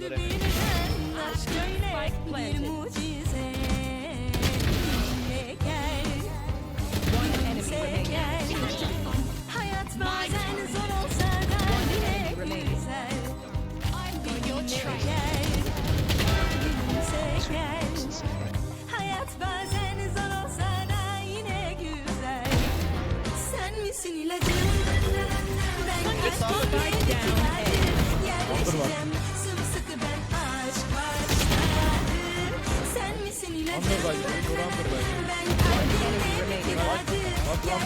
Göremiyor. döndü aşk öyle bir mucize. Dinle gel, gülümse gel. Hayat bazen zor olsa da yine güzel. Dinle gel, İlacım.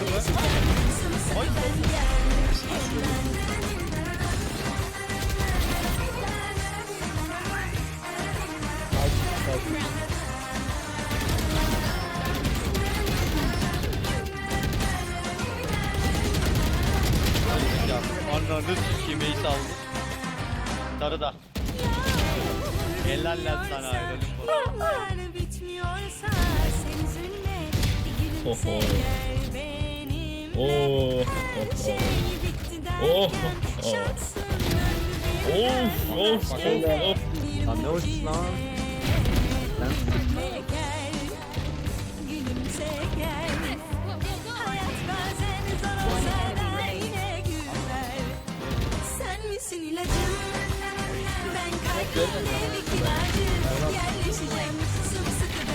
Yerleşeceğim sımsıkı ben yerleşeceğim. Ya ananı sikeyim Ace aldı. Sarı da. Helal lan sana. Yollar bitmiyorsa sen üzülme Bir gülümse Oho. gel benimle Oo. Her şey bitti Oh. derken Oh. şansın döndü Of birden of aşk of öyle of. bir Lan ne hoş mucize. lan. Benimle gel Gülümse gel Hayat bazen zor olsa da yine güzel Sen misin ilacım Ben kalbimdeki ilacım Yerleşeceğim. Sımsıkı